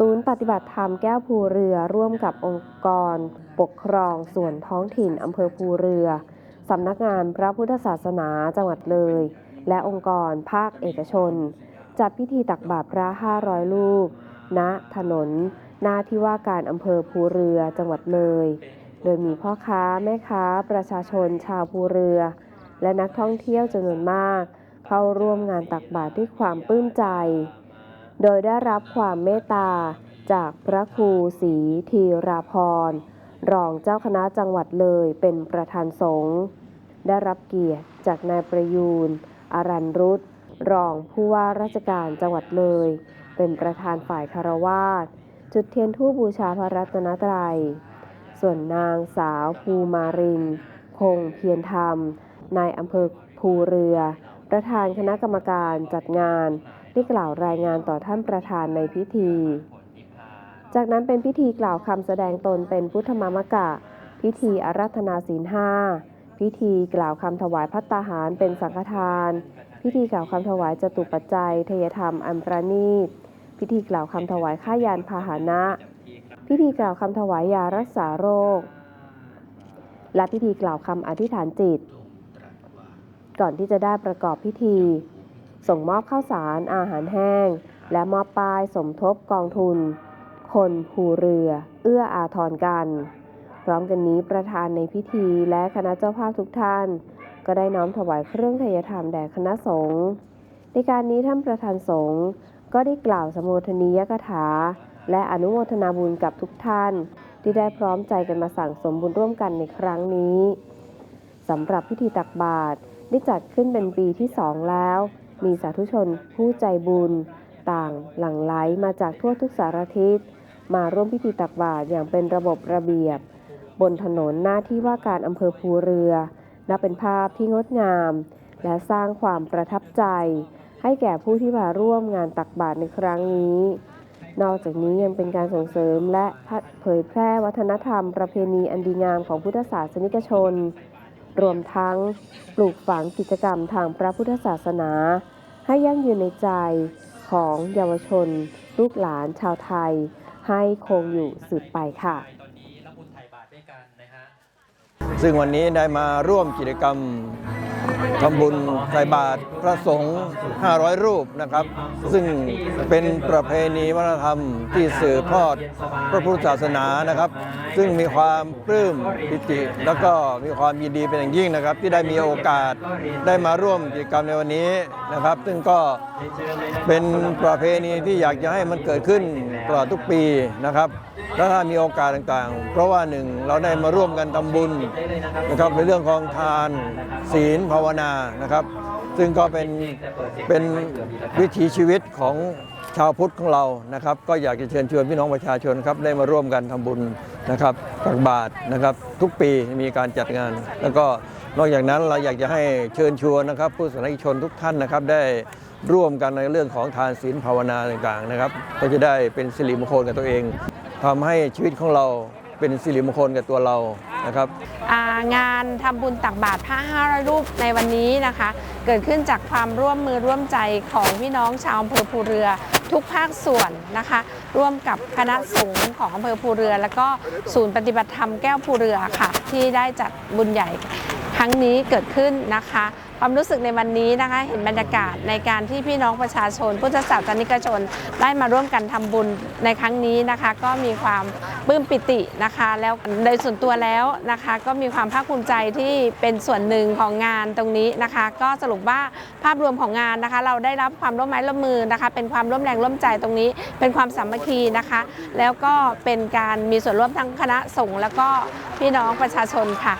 ศูนย์ปฏิบัติธรรมแก้วภูเรือร่วมกับองค์กร ปกครองส่วนท้องถิ่นอำเภอภูเรือสำนักงานพระพุทธศาสนาจังหวัดเลย และองค์กรภาคเอกชน จัดพิธีตักบาตรพระ 500 ลูกณถนน หน้าที่ว่าการอำเภอภูเรือจังหวัดเลย โดยมีพ่อค้าแม่ค้าประชาชนชาวภูเรือ และนักท่องเที่ยวจำนวนมาก เข้าร่วมงานตักบาตรด้วยความปลื้มใจ โดยได้รับความเมตตาจากพระครูศรีธีราพร รองเจ้าคณะจังหวัดเลยเป็นประธานสงฆ์ได้รับเกียรติจากนายประยูนอารันรุตรองผู้ว่าราชการจังหวัดเลย เป็นประธานฝ่ายคารวาสจุดเทียนทูปบูชาพระรัตนตรัย ส่วนนางสาวภูมาริน คงเพียรธรรม นายอำเภอภูเรือ ประธานคณะกรรมการจัดงานได้กล่าวรายงานต่อท่านประธานในพิธี จากนั้นเป็นพิธีกล่าวคำแสดงตนเป็นพุทธมามกะ พิธีอารัธนาศีลห้าพิธีกล่าวคำถวายพัตตาหารเป็นสังฆทาน พิธีกล่าวคำถวายจตุปัจจัยเทยธรรมอัมประณีต พิธีกล่าวคำถวายข้ายานพาหนะ พิธีกล่าวคำถวายยารักษาโรค และพิธีกล่าวคำอธิษฐานจิต ก่อนที่จะได้ประกอบพิธี ส่งมอบข้าวสารอาหารแห้ง และมอบป้ายสมทบกองทุน คนภูเรือ เอื้ออาทรกัน พร้อมกันนี้ประธานในพิธีและคณะเจ้าภาพทุกท่าน ก็ได้น้อมถวายเครื่องทยธรรมแด่คณะสงฆ์ในการนี้ท่านประธานสงฆ์ก็ได้กล่าวสมโภชนียกถา และอนุโมทนาบุญกับทุกท่าน ที่ได้พร้อมใจกันมาสั่งสมบุญร่วมกันในครั้งนี้สำหรับพิธีตักบาตร ได้จัดขึ้นเป็นปีที่สองแล้ว มีสาธุชนผู้ใจบุญ ต่างหลั่งไหลมาจากทั่วทุกสารทิศ มาร่วมพิธีตักบาตรอย่างเป็นระบบระเบียบ บนถนนหน้าที่ว่าการอำเภอภูเรือ นับเป็นภาพที่งดงาม และสร้างความประทับใจ ให้แก่ผู้ที่มาร่วมงานตักบาตรในครั้งนี้ นอกจากนี้ยังเป็นการส่งเสริมและเผยแพร่วัฒนธรรม ประเพณีอันดีงามของพุทธศาสนิกชน รวมทั้งปลูกฝังกิจกรรมทางพระพุทธศาสนา ให้ยั่งยืนในใจของเยาวชน ลูกหลานชาวไทย ให้คงอยู่สืบไปค่ะตอนนี้รับบุญไถ่บาตรด้วยกันนะฮะซึ่งวันนี้ได้มาร่วมกิจกรรม ทำบุญใส่บาตรพระสงฆ์ 500 รูปนะครับ ซึ่งเป็นประเพณีวัฒนธรรมที่สืบทอดพระพุทธศาสนานะครับ ซึ่งมีความปลื้มปิติ แล้วก็มีความยินดีเป็นอย่างยิ่งนะครับ ที่ได้มีโอกาสได้มาร่วมกิจกรรมในวันนี้นะครับ ซึ่งก็เป็นประเพณีที่อยากจะให้มันเกิดขึ้น ตลอดทุกปีนะครับแล้วถ้ามีโอกาสต่างๆ เพราะว่าหนึ่งเราได้มาร่วมกันทำบุญนะครับในเรื่องของทานศีลภาวนานะครับ ซึ่งก็เป็นเป็นวิถีชีวิตของชาวพุทธของเรานะครับ ก็อยากจะเชิญชวนพี่น้องประชาชนครับได้มาร่วมกันทำบุญนะครับตักบาตรนะครับ ทุกปีมีการจัดงาน แล้วก็นอกจากนั้นเราอยากจะให้เชิญชวนนะครับผู้สาธารณชนทุกท่านนะครับได้ร่วมกันในเรื่องของทานศีลภาวนาต่างๆนะครับ ก็จะได้เป็นสิริมงคลกับตัวเองทำให้ชีวิตของเราเป็นสิริมงคลกับตัวเรานะครับางานทำบุญตักบาตรผ้า500รูปในวันนี้นะคะ เกิดขึ้นจากความร่วมมือร่วมใจของพี่น้องชาวอำเภอภูเรือ ทุกภาคส่วนนะคะ ร่วมกับคณะสงฆ์ของอำเภอภูเรือ แล้วก็ศูนย์ปฏิบัติธรรมแก้วภูเรือค่ะ ที่ได้จัดบุญใหญ่ครั้งนี้เกิดขึ้นนะคะ ความรู้สึกในวันนี้นะคะเห็นบรรยากาศในการที่พี่น้องประชาชน พุทธศาสนิกชน ได้มาร่วมกันทำบุญในครั้งนี้นะคะ ก็มีความปลื้มปิตินะคะ แล้วโดยส่วนตัวแล้วนะคะ ก็มีความภาคภูมิใจที่เป็นส่วนหนึ่งของงานตรงนี้นะคะ ก็สรุปว่าภาพรวมของงานนะคะ เราได้รับความร่วมไม้ร่วมมือนะคะ เป็นความร่วมแรงร่วมใจตรงนี้ เป็นความสามัคคีนะคะ แล้วก็เป็นการมีส่วนร่วมทั้งคณะสงฆ์แล้วก็พี่น้องประชาชนค่ะ